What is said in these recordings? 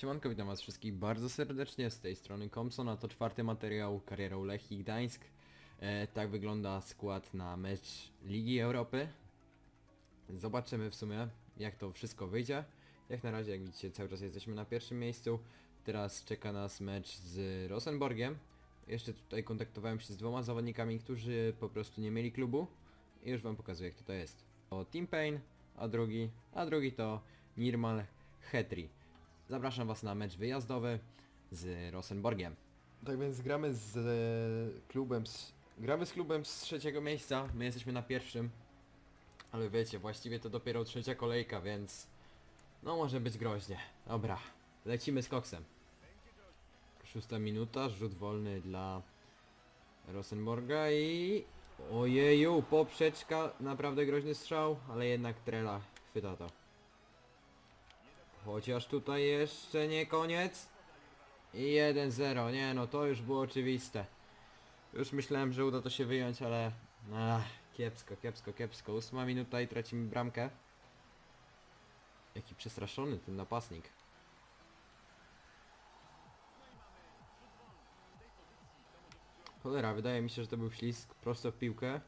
Siemanko, witam was wszystkich bardzo serdecznie, z tej strony Komson, a to czwarty materiał karierą Lechii Gdańsk. E, tak wygląda skład na mecz Ligi Europy. Zobaczymy w sumie jak to wszystko wyjdzie. Jak na razie, jak widzicie, cały czas jesteśmy na pierwszym miejscu. Teraz czeka nas mecz z Rosenborgiem. Jeszcze tutaj kontaktowałem się z dwoma zawodnikami, którzy po prostu nie mieli klubu. I już wam pokazuję jak to, to jest. To Team Pain, a drugi, a drugi to Nirmal Hetri. Zapraszam Was na mecz wyjazdowy z Rosenborgiem. Tak więc gramy z e, klubem, z, gramy z klubem z trzeciego miejsca, my jesteśmy na pierwszym. Ale wiecie, właściwie to dopiero trzecia kolejka, więc no może być groźnie. Dobra, lecimy z koksem. Szósta minuta, rzut wolny dla Rosenborga i... Ojeju, poprzeczka, naprawdę groźny strzał, ale jednak Trela chwyta to. Chociaż tutaj jeszcze nie koniec. I 1-0, nie no to już było oczywiste. Już myślałem, że uda to się wyjąć, ale... Ach, kiepsko, kiepsko, kiepsko. Ósma minuta i tracimy bramkę. Jaki przestraszony ten napastnik. Cholera, wydaje mi się, że to był ślisk prosto w piłkę.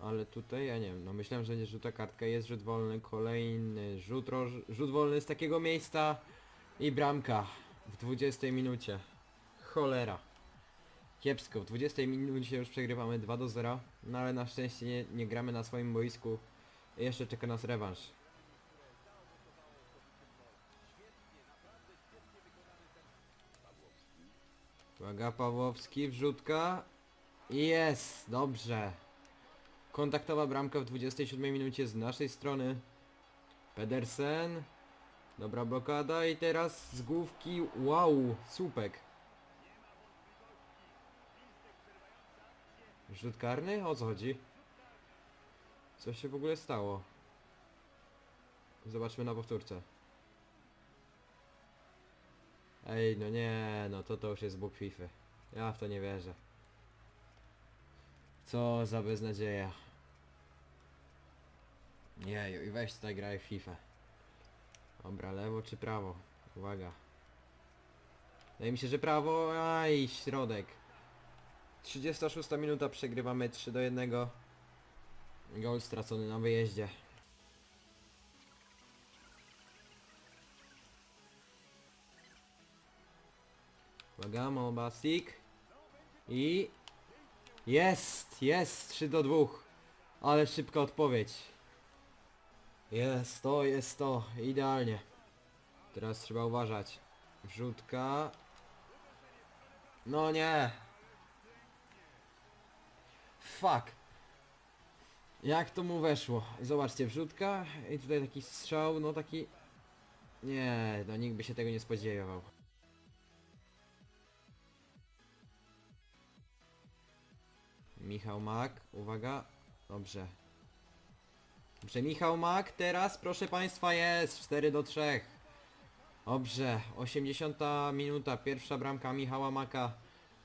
Ale tutaj, ja nie wiem, no myślałem, że nie rzuta kartka, jest rzut wolny, kolejny rzut, roż, rzut wolny z takiego miejsca i bramka w 20 minucie. Cholera. Kiepsko, w 20 minucie już przegrywamy 2 do 0, no ale na szczęście nie, nie gramy na swoim boisku. Jeszcze czeka nas rewanż. Uwaga, Pawłowski, wrzutka. Jest, dobrze. Kontaktowa bramka w 27 minucie z naszej strony. Pedersen. Dobra blokada i teraz z główki. Wow, słupek. Rzut karny? O co chodzi? Co się w ogóle stało? Zobaczmy na powtórce. Ej, no nie, no to to już jest Bóg FIFA. Ja w to nie wierzę. Co za beznadzieja. Jeju, i weź tutaj graj w FIFA. Dobra, lewo czy prawo? Uwaga. Wydaje mi się, że prawo, aj, środek. 36 minuta, przegrywamy 3 do 1. Gol stracony na wyjeździe. Uwaga, Mobasik. I... Jest, jest, 3 do 2. Ale szybka odpowiedź. Jest to, jest to, idealnie. Teraz trzeba uważać. Wrzutka. No nie. Fuck. Jak to mu weszło? Zobaczcie, wrzutka i tutaj taki strzał, no taki... Nie, no nikt by się tego nie spodziewał. Michał Mak, uwaga. Dobrze. Dobrze, Michał Mak, teraz proszę Państwa jest 4 do 3. Dobrze, 80 minuta, pierwsza bramka Michała Maka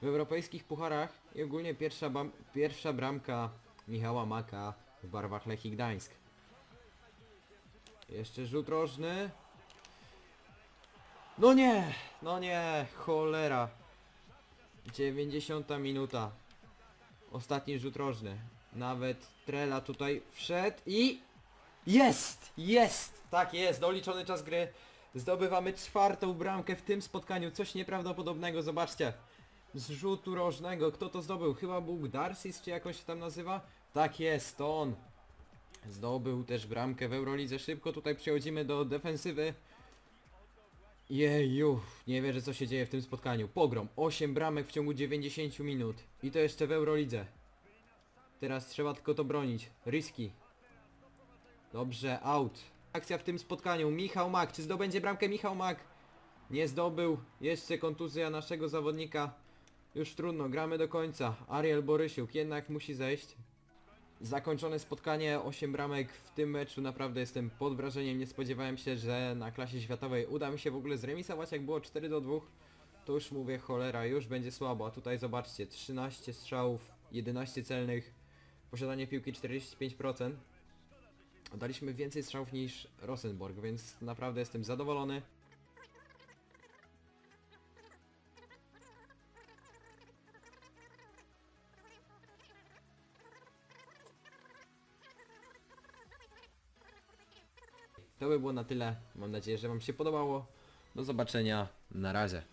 w europejskich pucharach i ogólnie pierwsza, pierwsza bramka Michała Maka w barwach Lechii Gdańsk. Jeszcze rzut rożny. No nie, no nie, cholera. 90 minuta. Ostatni rzut rożny. Nawet Trela tutaj wszedł i... Jest! Jest! Tak jest, doliczony czas gry. Zdobywamy czwartą bramkę w tym spotkaniu. Coś nieprawdopodobnego, zobaczcie. Z rzutu rożnego. Kto to zdobył? Chyba był Darcis, czy jakoś się tam nazywa? Tak jest, to on. Zdobył też bramkę w Eurolidze. Szybko tutaj przechodzimy do defensywy. Jeju, nie wierzę co się dzieje w tym spotkaniu. Pogrom, 8 bramek w ciągu 90 minut. I to jeszcze w Eurolidze. Teraz trzeba tylko to bronić. Riski. Dobrze, out. Akcja w tym spotkaniu. Michał Mak. Czy zdobędzie bramkę Michał Mak? Nie zdobył. Jeszcze kontuzja naszego zawodnika. Już trudno, gramy do końca. Ariel Borysiuk jednak musi zejść. Zakończone spotkanie, 8 bramek w tym meczu, naprawdę jestem pod wrażeniem, nie spodziewałem się, że na klasie światowej uda mi się w ogóle zremisować, jak było 4 do 2. To już mówię, cholera, już będzie słabo, a tutaj zobaczcie, 13 strzałów, 11 celnych, posiadanie piłki 45%. daliśmy więcej strzałów niż Rosenborg, więc naprawdę jestem zadowolony. To by było na tyle. Mam nadzieję, że Wam się podobało. Do zobaczenia. Na razie.